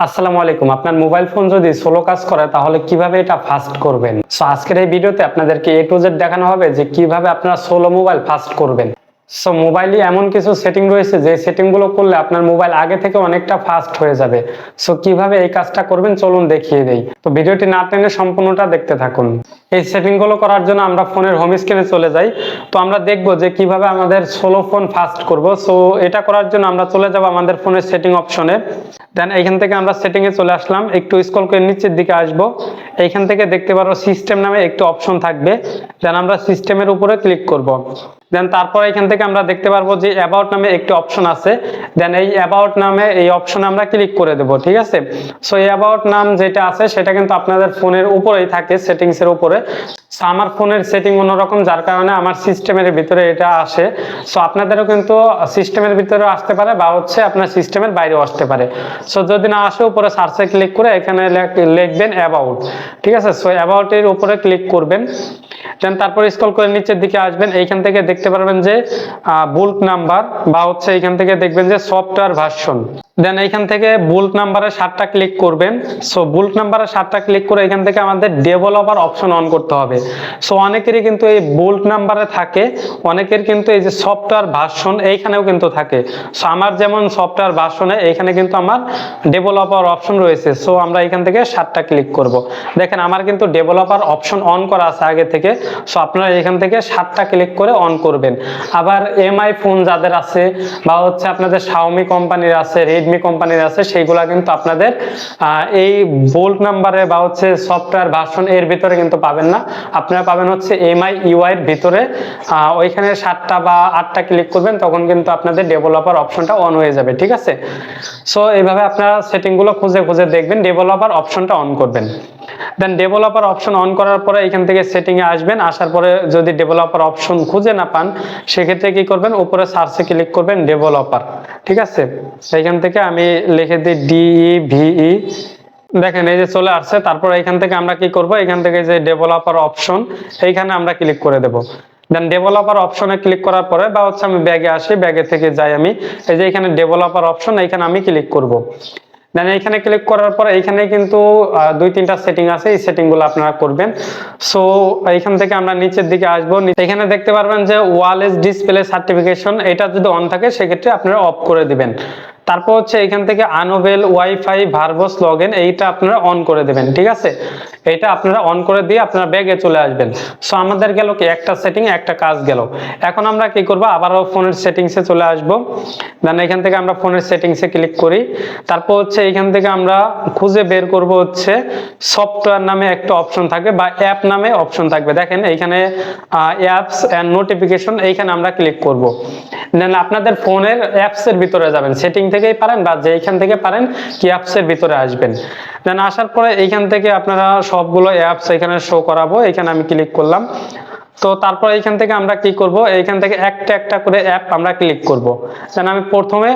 আসসালামু আলাইকুম। আপনার মোবাইল ফোন যদি স্লো কাজ করে, তাহলে কীভাবে এটা ফাস্ট করবেন? সো আজকের এই ভিডিওতে আপনাদেরকে এ টু জেড দেখানো হবে যে কীভাবে আপনারা সোলো মোবাইল ফাস্ট করবেন। সো মোবাইলে এমন কিছু সেটিং রয়েছে, যে সেটিংগুলো করলে আপনার মোবাইল আগে থেকে অনেকটা ফাস্ট হয়ে যাবে। সো কীভাবে এই কাজটা করবেন চলুন দেখিয়ে দেই। তো, ভিডিওটি না টেনে সম্পূর্ণটা দেখতে থাকুন। এই সেটিংগুলো করার জন্য আমরা ফোনের হোম স্ক্রিনে চলে যাই। তো, আমরা দেখব যে কীভাবে আমাদের সোলো ফোন ফাস্ট করব। সো এটা করার জন্য আমরা চলে যাব আমাদের ফোনের সেটিং অপশনে দেন এইখান থেকে আমরা সেটিং এ চলে আসলাম। একটু স্ক্রল করে নিচের দিকে আসব। এইখান থেকে দেখতে পারো সিস্টেম নামে একটু অপশন থাকবে। দেন আমরা সিস্টেমের উপরে ক্লিক করব। দেন তারপর এখান থেকে আমরা দেখতে পারব যে অ্যাবাউট নামে একটি অপশন আছে। দেন এই অ্যাবাউট নামে এই অপশনে আমরা ক্লিক করে দেব, ঠিক আছে? সো এই অ্যাবাউট নাম যেটা আছে, সেটা কিন্তু আপনাদের ফোনের উপরেই থাকে সেটিংস এর উপরে। সো আমার ফোনের সেটিং অন্যরকম, যার কারণে আমার সিস্টেমের ভিতরে এটা আসে। সো আপনাদেরও কিন্তু সিস্টেমের ভিতরে আসতে পারে বা হচ্ছে আপনার সিস্টেমের বাইরেও আসতে পারে। সো যদি না আসে, উপরে সার্চে ক্লিক করে এখানে লিখবেন অ্যাবাউট ঠিক আছে? সো অ্যাবাউটের উপরে ক্লিক করবেন। দেন তারপর স্ক্রল করে নিচের দিকে আসবেন। এইখান থেকে দেখতে পারবেন যে বুল্ট নাম্বার বা হচ্ছে এইখান থেকে দেখবেন যে সফটওয়্যার ভার্সন দেন এইখান থেকে বুল্ট নাম্বারে সাতটা ক্লিক করবেন। সো বুল্ট নাম্বারে সাতটা ক্লিক করে এখান থেকে আমাদের ডেভেলপার অপশন অন করতে হবে। সো অনেকেরই কিন্তু এই বুল্ট নাম্বারে থাকে, অনেকের কিন্তু এই যে সফটওয়্যার ভার্সন এইখানেও কিন্তু থাকে। সো আমার যেমন সফটওয়্যার ভার্সনে এইখানে কিন্তু আমার ডেভেলপার অপশন রয়েছে। সো আমরা এখান থেকে সাতটা ক্লিক করব। দেখেন, আমার কিন্তু ডেভেলপার অপশন অন করা আছে আগে থেকে। সো আপনারা এখান থেকে সাতটা ক্লিক করে অন করবেন। আবার এমআই ফোন যাদের আছে, বা হচ্ছে আপনাদের শাওমি কোম্পানির আছে রেডমি কোম্পানির আছে, সেইগুলা কিন্তু আপনাদের এই বোল্ট নাম্বারে বা হচ্ছে সফটওয়্যার ভার্সন এর ভিতরে কিন্তু পাবেন না। আপনারা পাবেন হচ্ছে এমআই ইউআই এর ভিতরে ওইখানে সাতটা বা আটটা ক্লিক করবেন, তখন কিন্তু আপনাদের ডেভেলপার অপশনটা অন হয়ে যাবে, ঠিক আছে? সো এইভাবে আপনারা সেটিংগুলো খুঁজে খুঁজে দেখবেন ডেভেলপার অপশনটা অন করবেন। দেন ডেভেলপার অপশন অন করার পরে এখান থেকে সেটিং এ আসবেন। আসার পরে যদি ডেভেলপার অপশন খুঁজে না পান, সেক্ষেত্রে কি করবেন? উপরে সার্চে ক্লিক করবেন ডেভেলপার ঠিক আছে? এইখান থেকে আমি লিখে দিই ডিই ভিই দেখেন, এই যে চলে আসছে। তারপর এখান থেকে আমরা কি করব? এখান থেকে যে ডেভেলপার অপশন এইখানে আমরা ক্লিক করে দেব। দেন ডেভেলপার অপশনে ক্লিক করার পরে বা হচ্ছে আমি ব্যাগে আসি ব্যাগে থেকে যাই আমি। এই যে এখানে ডেভেলপার অপশন এইখানে আমি ক্লিক করব। দেন এখানে ক্লিক করার পর এখানে কিন্তু দুই তিনটা সেটিং আছে, এই সেটিংগুলো আপনারা করবেন। সো এখান থেকে আমরা নিচের দিকে আসব। এখানে দেখতে পারবেন যে ওয়ালেস ডিসপ্লে সার্টিফিকেশন এটা যদি অন থাকে, সেক্ষেত্রে আপনারা অফ করে দিবেন। তারপর হচ্ছে এখান থেকে আনোভেল ওয়াইফাই ভার্বস লগ এইটা আপনারা অন করে দেবেন, ঠিক আছে? এটা আপনারা অন করে দিয়ে আপনারা ব্যাগে চলে আসবেন। সো আমাদের গেল কি, একটা সেটিং একটা কাজ গেল। এখন আমরা কি করব, আবারও ফোনের সেটিংসে চলে আসব। দেন এখান থেকে আমরা ফোনের সেটিংসে ক্লিক করি। তারপর হচ্ছে এখান থেকে আমরা খুঁজে বের করব হচ্ছে সফটওয়্যার নামে একটা অপশন থাকবে বা অ্যাপ নামে অপশন থাকবে। দেখেন এইখানে অ্যাপস অ্যান্ড নোটিফিকেশন এইখানে আমরা ক্লিক করব। দেন আপনাদের ফোনের অ্যাপস এর ভিতরে যাবেন। সেটিং থেকেই পারেন বা যে যেইখান থেকে পারেন কি অ্যাপস এর ভিতরে আসবেন। দেন আসার পরে এইখান থেকে আপনারা সবগুলো অ্যাপস এখানে শো করাবো, এখানে আমি ক্লিক করলাম। তো তারপর এইখান থেকে আমরা কি করব? এইখান থেকে একটা একটা করে অ্যাপ আমরা ক্লিক করব। যেন আমি প্রথমে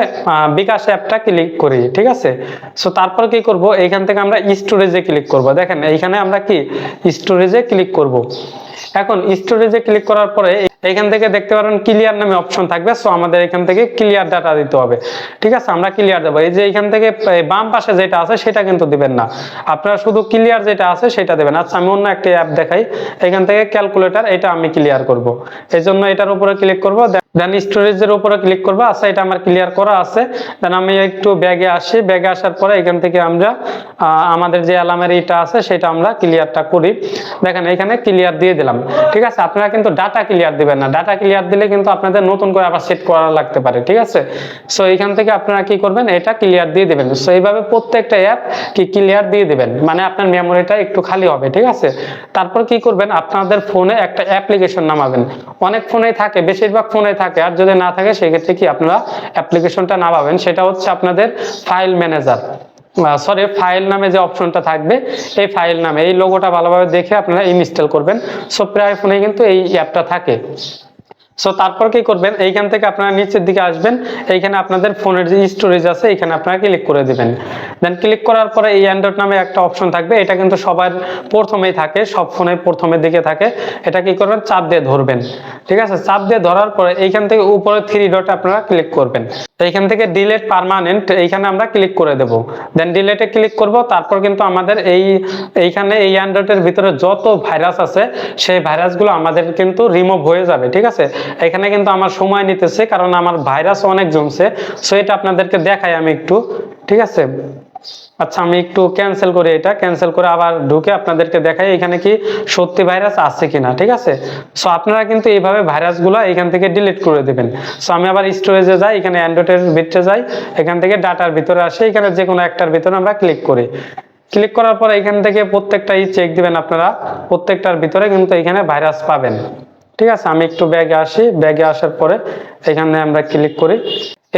বিকাশ অ্যাপটা ক্লিক করি, ঠিক আছে? সো তারপর কি করব? এইখান থেকে আমরা স্টোরেজে ক্লিক করব। দেখেন, এইখানে আমরা কি? স্টোরেজে ক্লিক করব। এখন স্টোরেজে ক্লিক করার পরে এখান থেকে দেখতে পারেন ক্লিয়ার নামে অপশন থাকবে সো আমাদের এখান থেকে ক্লিয়ার ডাটা দিতে হবে। ঠিক আছে, আমরা ক্লিয়ার দেবো। এই যে এখান থেকে বাম পাশে যেটা আছে, সেটা কিন্তু দিবেন না। আপনারা শুধু ক্লিয়ার যেটা আছে, সেটা দেবেন। আচ্ছা আমি অন্য একটা অ্যাপ দেখাই। এখান থেকে ক্যালকুলেটর এটা আমি ক্লিয়ার করব। এই জন্য এটার উপরে ক্লিক করব দেন স্টোরেজের উপরে ক্লিক করব আচ্ছা এটা আমার ক্লিয়ার করা আছে। দেন আমি একটু ব্যাগে আসি ব্যাগে আসার পরে এখান থেকে আমরা আমাদের যে অ্যালামের এটা আছে, সেটা আমরা ক্লিয়ারটা করি। দেখেন, এখানে ক্লিয়ার দিয়ে দিলাম। ঠিক আছে? আপনারা কিন্তু ডাটা ক্লিয়ার দিবেন না। ডাটা ক্লিয়ার দিলে কিন্তু আপনাদের নতুন করে আবার সেট করা লাগতে পারে। ঠিক আছে? সো এখান থেকে আপনারা কি করবেন? এটা ক্লিয়ার দিয়ে দিবেন। সো এইভাবে প্রত্যেকটা অ্যাপ কি ক্লিয়ার দিয়ে দিবেন? মানে আপনার মেমোরিটা একটু খালি হবে। ঠিক আছে? তারপর কি করবেন? আপনাদের ফোনে একটা অ্যাপ্লিকেশন নামাবেন। অনেক ফোনেই থাকে, বেশিরভাগ ফোনে থাকে আর যদি না থাকে, সেক্ষেত্রে কি আপনারা অ্যাপ্লিকেশনটা না পাবেন সেটা হচ্ছে আপনাদের ফাইল ম্যানেজার সরি ফাইল নামে যে অপশনটা থাকবে, এই ফাইল নামে। এই লোগোটা ভালোভাবে দেখে আপনারা ইনস্টল করবেন। সো প্রায় ফোনে কিন্তু এই অ্যাপটা থাকে। সো তারপর কি করবেন? এইখান থেকে আপনারা নিচের দিকে আসবেন। এইখানে আপনাদের ফোনের যে স্টোরেজ আছে এখানে আপনারা ক্লিক করে দিবেন। দেন ক্লিক করার পরে এই অ্যান্ড্রয়েড নামে একটা অপশন থাকবে। এটা কিন্তু সবার প্রথমেই থাকে, সব ফোনে প্রথমের দিকে থাকে। এটা কি করবেন? চাপ দিয়ে ধরবেন। ঠিক আছে? চাপ দিয়ে ধরার পরে এইখান থেকে উপরে থ্রি ডট আপনারা ক্লিক করবেন। এইখান থেকে ডিলেট পার্মানেন্ট এইখানে আমরা ক্লিক করে দেব। দেন ডিলেটে ক্লিক করব, তারপর কিন্তু আমাদের এই, এইখানে এই অ্যান্ড্রয়েডের ভিতরে যত ভাইরাস আছে, সেই ভাইরাসগুলো আমাদের কিন্তু রিমুভ হয়ে যাবে, ঠিক আছে? এখানে কিন্তু আমার সময় নিতেছে, কারণ আমার ভাইরাস অনেক জমছে সো এটা আপনাদেরকে দেখাই আমি একটু, ঠিক আছে? আচ্ছা আমি একটু ক্যান্সেল করি এটা। ক্যান্সেল করে আবার ঢুকে আপনাদেরকে দেখাই এখানে কি সত্যি ভাইরাস আছে কিনা, ঠিক আছে? সো আপনারা কিন্তু এইভাবে ভাইরাসগুলো এখান থেকে ডিলিট করে দিবেন। সো আমি আবার স্টোরেজে যাই, এখানে অ্যান্ড্রয়েডের ভিতরে যাই, এখান থেকে ডাটার ভিতরে আসে, এখানে যে কোনো একটার ভিতরে আমরা ক্লিক করি। ক্লিক করার পর এখান থেকে প্রত্যেকটাই চেক দিবেন আপনারা, প্রত্যেকটার ভিতরে কিন্তু এখানে ভাইরাস পাবেন। ঠিক আছে, আমি একটু ব্যাগে আসি ব্যাগে আসার পরে এখানে আমরা ক্লিক করি।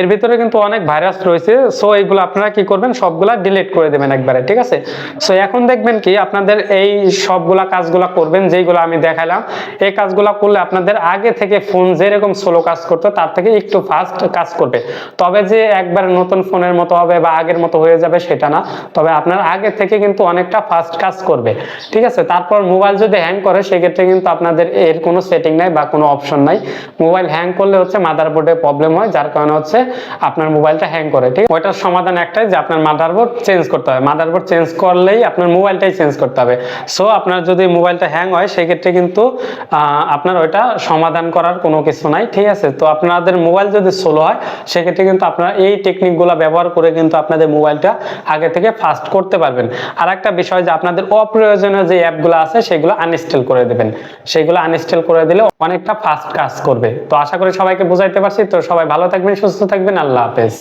এর ভিতরে কিন্তু অনেক ভাইরাস রয়েছে সো এইগুলো আপনারা কি করবেন, সবগুলা ডিলিট করে দেবেন একবারে, ঠিক আছে? সো এখন দেখবেন কি, আপনাদের এই সবগুলা কাজগুলা করবেন, যেইগুলো আমি দেখালাম, এই কাজগুলা করলে আপনাদের আগে থেকে ফোন যেরকম স্লো কাজ করতো, তার থেকে একটু ফাস্ট কাজ করবে। তবে যে একবার নতুন ফোনের মতো হবে বা আগের মতো হয়ে যাবে, সেটা না। তবে আপনার আগে থেকে কিন্তু অনেকটা ফাস্ট কাজ করবে, ঠিক আছে? তারপর মোবাইল যদি হ্যাং করে, সেক্ষেত্রে কিন্তু আপনাদের এর কোনো সেটিং নাই বা কোনো অপশন নাই। মোবাইল হ্যাং করলে হচ্ছে মাদারবোর্ডে প্রবলেম হয়, যার কারণে হচ্ছে আপনার মোবাইলটা হ্যাং করে, ঠিক? ওইটার সমাধান একটাই যে আপনার মাদারবোর্ড চেঞ্জ করতে হবে। মাদারবোর্ড চেঞ্জ করলেই আপনার মোবাইলটাই চেঞ্জ করতে হবে। সো আপনার যদি মোবাইলটা হ্যাং হয়, সেক্ষেত্রে কিন্তু আপনার ওইটা সমাধান করার কোনো কিছু নাই, ঠিক আছে? তো আপনাদের মোবাইল যদি স্লো হয়, সেক্ষেত্রে কিন্তু আপনারা এই টেকনিকগুলো ব্যবহার করে কিন্তু আপনাদের মোবাইলটা আগে থেকে ফাস্ট করতে পারবেন। আর একটা বিষয় যে আপনাদের অপ্রয়োজনীয় যে অ্যাপগুলো আছে, সেগুলো আনইনস্টল করে দেবেন। সেগুলো আনইনস্টল করে দিলে অনেকটা ফাস্ট কাজ করবে। তো আশা করি সবাইকে বুঝাইতে পারছি। তো সবাই ভালো থাকবেন সুস্থ থাকবেন। আল্লাহ হাফেজ।